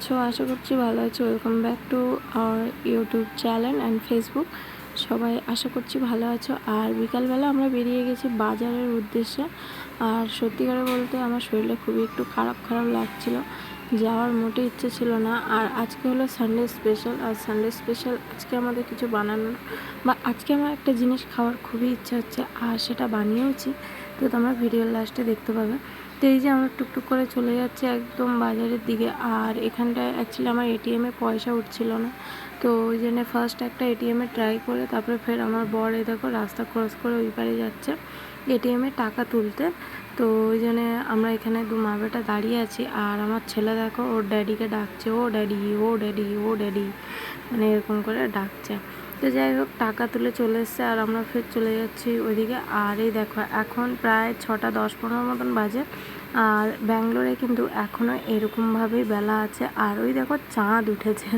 আছো? আশা করছি ভালো আছো। Welcome back to our YouTube channel and Facebook সবাই আশা করছি ভালো আছো। আর বিকালবেলা আমরা বেরিয়ে গেছি বাজারের উদ্দেশ্যে। আর সত্যি করে বলতে আমার শরীরটা খুবই একটু খারাপ খারাপ লাগছিল। যাওয়ার মোটে ইচ্ছে ছিল না। আর আজকে হলো সানডে স্পেশাল আর সানডে স্পেশাল আজকে আমাদের কিছু বানানোর বা আজকে আমার একটা জিনিস খাওয়ার খুবই ইচ্ছা হচ্ছে। আর সেটা বানিয়েওছি। তো তোমরা ভিডিওর লাস্টে দেখতে পাবে। তো এই যে আমরা টুকটুক করে চলে যাচ্ছি একদম বাজারের দিকে। আর এখানটায় অ্যাকচুয়ালি আমার এটিএমে পয়সা উঠছিল না। তো ওই জন্য ফার্স্ট একটা এটিএমে ট্রাই করে তারপরে ফের আমার বর এই দেখো রাস্তা ক্রস করে ওই পারে যাচ্ছে এটিএমে টাকা তুলতে। তো ওই জন্যে আমরা এখানে দু মা বেটা দাঁড়িয়ে আছি। আর আমার ছেলে দেখো ওর ড্যাডিকে ডাকছে, ও ড্যাডি ও ড্যাডি ও ড্যাডি মানে এরকম করে ডাকছে। তো যাই হোক, টাকা তুলে চলে এসছে আর আমরা ফের চলে যাচ্ছি ওইদিকে। আর এই দেখো, এখন প্রায় ছটা দশ পনেরো মতন বাজে। আর ব্যাঙ্গালোরে কিন্তু এখনও এরকমভাবেই বেলা আছে। আর ওই দেখো, চাঁদ উঠেছে।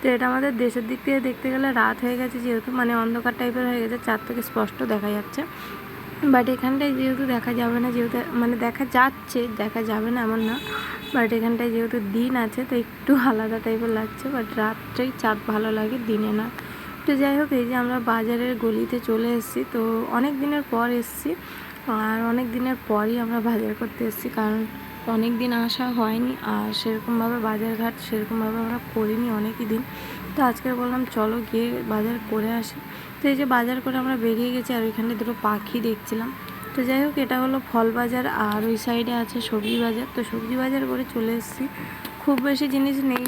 তো এটা আমাদের দেশের দিক থেকে দেখতে গেলে রাত হয়ে গেছে যেহেতু মানে অন্ধকার টাইপের হয়ে গেছে, চাঁদ থেকে স্পষ্ট দেখা যাচ্ছে। বাট এখানটায় যেহেতু দেখা যাবে না, যেহেতু মানে দেখা যাচ্ছে, দেখা যাবে না এমন না। বাট এখানটায় যেহেতু দিন আছে, তো একটু আলাদা টাইপের লাগছে। বাট রাত্রেই চাঁদ ভালো লাগে, দিনে না। তো যাই হোক, এই যে আমরা বাজারের গলিতে চলে এসেছি। তো অনেক দিনের পর এসেছি, আর অনেক দিনের পরই আমরা বাজার করতে এসেছি, কারণ অনেক দিন আসা হয়নি, আর সেরকমভাবে বাজারঘাট সেরকমভাবে আমরা করিনি অনেকই দিন। তো আজকে বললাম, চলো গিয়ে বাজার করে আসি। তো এই যে বাজার করে আমরা বেরিয়ে গেছি, আর ওইখানে দুটো পাখি দেখছিলাম। তো যাই হোক, এটা হলো ফল বাজার, আর ওই সাইডে আছে সবজি বাজার। তো সবজি বাজার করে চলে এসেছি। খুব বেশি জিনিস নেই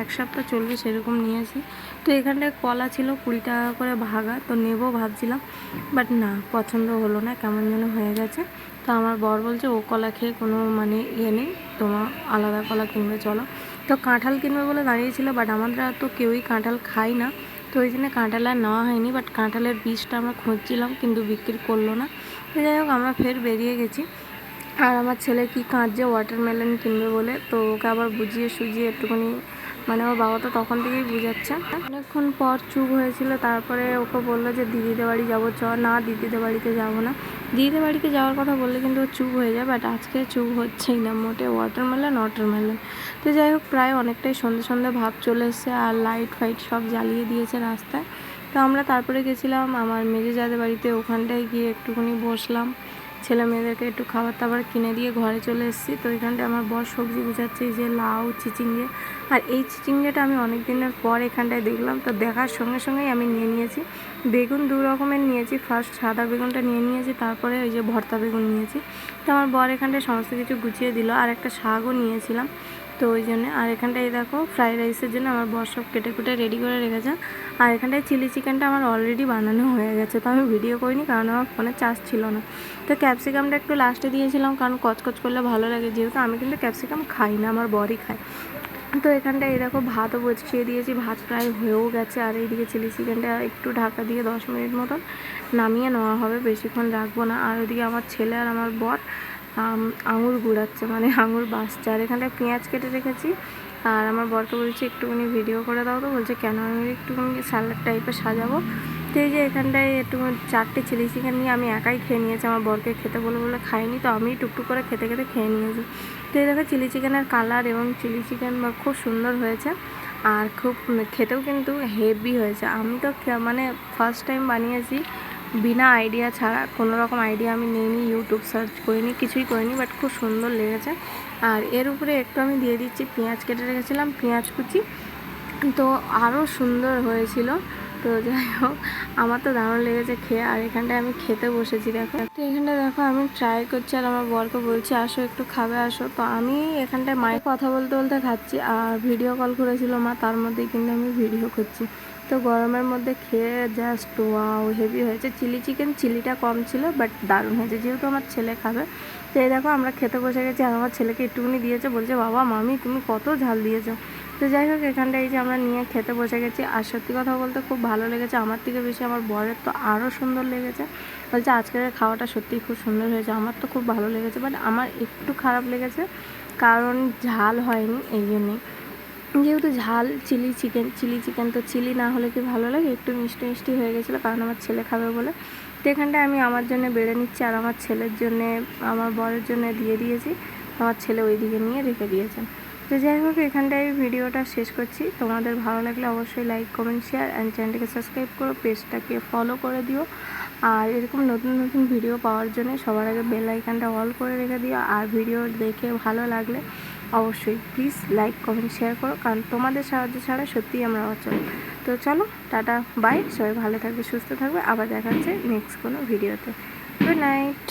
এক সপ্তাহ চলবে সেরকম নিয়েছি। তো এখানটায় কলা ছিল কুড়ি টাকা করে ভাগা, তো নেব ভাবছিলাম বাট না, পছন্দ হলো না, কেমন যেন হয়ে গেছে। তো আমার বর বলছে, ও কলা খেয়ে কোনো মানে ইয়ে নেই, তোমার আলাদা কলা কিনবে, চলো। তো কাঁঠাল কিনবে বলে দাঁড়িয়েছিল বাট আমাদের তো কেউই কাঁঠাল খাই না। তো ওই জন্য কাঁঠাল আর নেওয়া হয়নি বাট কাঁঠালের বীজটা আমরা খুঁজছিলাম, কিন্তু বিক্রি করল না। তো যাই হোক, আমরা ফের বেরিয়ে গেছি। আর আমার ছেলে কি কাঁদছে ওয়াটারমেলন কিনবে বলে, তো ওকে আবার বুঝিয়ে সুজিয়ে একটুখানি মানে ওর বাবা তো তখন থেকেই বুঝাচ্ছে। অনেকক্ষণ পর চুপ হয়েছিল, তারপরে ওকে বলল যে, দিদিদের বাড়ি যাব, চ, না, দিদিদের বাড়িতে যাব না। দিদিদের বাড়িতে যাওয়ার কথা বললে কিন্তু ও চুপ হয়ে যায় বাট আজকে চুপ হচ্ছেই না, মোটে ওয়াটারমেলন ওয়াটারমেলন তো যাই হোক, প্রায় অনেকটাই সন্ধ্যে সন্ধ্যে ভাব চলে এসছে, আর লাইট ফাইট সব জ্বালিয়ে দিয়েছে রাস্তায়। তো আমরা তারপরে গেছিলাম, আমার মেজে যাদের বাড়িতে, ওখানটায় গিয়ে একটুখানি বসলাম। ছেলে মেয়েদেরকে একটু খাবার দাবার কিনে দিয়ে ঘরে চলে এসেছি। তো এখানটা আমার বর সবজি গুছাচ্ছে যে লাউ, চিচিঙ্গে। আর এই চিচিঙ্গেটা আমি অনেক দিনের পর এখানটায় দেখলাম। তো দেখার সঙ্গে সঙ্গেই আমি নিয়ে নিয়েছি। বেগুন দু রকমের নিয়েছি। ফার্স্ট সাদা বেগুনটা নিয়ে নিয়েছি, তারপরে ওই যে ভর্তা বেগুন নিয়েছি। তো আমার বর এখানটায় সমস্ত কিছু গুছিয়ে দিল। আর একটা শাকও নিয়েছিলাম। তো ওই জন্য, আর এখানটায় দেখো ফ্রাইড রাইসের জন্য আমার বর সব কেটে কুটে রেডি করে রেখেছে। আর এখানটায় চিলি চিকেনটা আমার অলরেডি বানানো হয়ে গেছে, তো আমি ভিডিও করিনি কারণ আমার ফোনে চার্জ ছিল না। তো ক্যাপসিকামটা একটু লাস্টে দিয়েছিলাম কারণ কচকচ করলে ভালো লাগে, যেহেতু আমি কিন্তু ক্যাপসিকাম খাই না, আমার বরই খায়। তো এখানটায় এই দেখো ভাতও বসিয়ে দিয়েছি, ভাত প্রায় হয়েও গেছে, আর এইদিকে চিলি চিকেনটা একটু ঢাকা দিয়ে দশ মিনিট মতন নামিয়ে নেওয়া হবে, বেশিক্ষণ রাখব না। আর ওইদিকে আমার ছেলে আর আমার বর আঙুর গুড়াচ্ছে মানে আঙুর বাসছে আর এখানটায় পেঁয়াজ কেটে রেখেছি। আর আমার বরকে বলছি, একটুখানি ভিডিও করে দাও তো। বলছে, কেন? আমি একটুখানি স্যালাড টাইপের সাজাবো। তো এই যে এখানটায় একটু চারটে চিলি চিকেন নিয়ে আমি একাই খেয়ে নিয়েছি। আমার বরকে খেতে বলে বলে খাইনি, তো আমি টুকটুক করে খেতে খেতে খেয়ে নিয়েছি। তো এই দেখো, চিলি চিকেনের কালার এবং চিলি চিকেন খুব সুন্দর হয়েছে। আর খুব, খেতেও কিন্তু হেভি হয়েছে। আমি তো মানে ফার্স্ট টাইম বানিয়েছি। বিনা আইডিয়া ছাড়া, কোনো রকম আইডিয়া আমি নিইনি ইউটিউব সার্চ করিনি, কিছুই করিনি বাট খুব সুন্দর লেগেছে। আর এর উপরে একটু আমি দিয়ে দিচ্ছি পেঁয়াজ, কেটে রেখেছিলাম পেঁয়াজ কুচি। তো আরও সুন্দর হয়েছিল। তো যাই হোক, আমার তো দারুণ লেগেছে খেয়ে, আর এখানটায় আমি খেতে বসেছি, দেখো। তো এখানটায় দেখো, আমি ট্রাই করছি, আর আমার বরকে বলছি, আসো, একটু খাবে, আসো। তো আমি এখানটায় মায়ের কথা বলতে বলতে খাচ্ছি, আর ভিডিও কল করেছিল মা, তার মধ্যেই কিন্তু আমি ভিডিও করছি। তো গরমের মধ্যে খেয়ে জাস্ট ওয়াও হেভি হয়েছে। চিলি চিকেন চিলিটা কম ছিল বাট দারুণ হয়েছে। যেহেতু আমার ছেলে খাবে, তো এই দেখো আমরা খেতে বসে গেছি আর আমার ছেলেকে একটুখানি দিয়েছে, বলছে, বাবা, মামি, তুমি কত ঝাল দিয়েছ? তো যাই হোক এখানটা এই যে আমরা নিয়ে খেতে বসে গেছি। আর সত্যি কথা বলতে খুব ভালো লেগেছে। আমার থেকে বেশি আমার বরের তো আরও সুন্দর লেগেছে। বলছে, আজকের খাওয়াটা সত্যিই খুব সুন্দর হয়েছে। আমার তো খুব ভালো লেগেছে বাট আমার একটু খারাপ লেগেছে, কারণ ঝাল হয়নি, এই জন্যেই। যেহেতু ঝাল, চিলি চিকেন চিলি চিকেন তো চিলি না হলে কি ভালো লাগে? একটু মিষ্টি মিষ্টি হয়ে গেছিল, কারণ আমার ছেলে খাবে বলে। তো এখানটায় আমি আমার জন্য বেড়ে নিচ্ছি আর আমার ছেলের জন্যে, আমার বরের জন্য দিয়ে দিয়েছি। আমার ছেলে ওই দিকে নিয়ে রেখে দিয়েছেন তো যাই হোক, এখানটায় ভিডিওটা শেষ করছি। তোমাদের ভালো লাগলে অবশ্যই লাইক কমেন্ট শেয়ার অ্যান্ড চ্যানেলটিকে সাবস্ক্রাইব করো পেজটাকে ফলো করে দিও। আর এরকম নতুন নতুন ভিডিও পাওয়ার জন্য সবার আগে বেল আইকনটা অল করে রেখে দিও। আর ভিডিও দেখে ভালো লাগলে অবশ্যই প্লিজ লাইক কমেন্ট শেয়ার করো। কারণ তোমাদের সাহায্য ছাড়া সত্যিই আমরা অচল। তো চলো, টাটা বাই সবাই ভালো থাকবে, সুস্থ থাকবে। আবার দেখা হচ্ছে নেক্সট কোনো ভিডিওতে গুড নাইট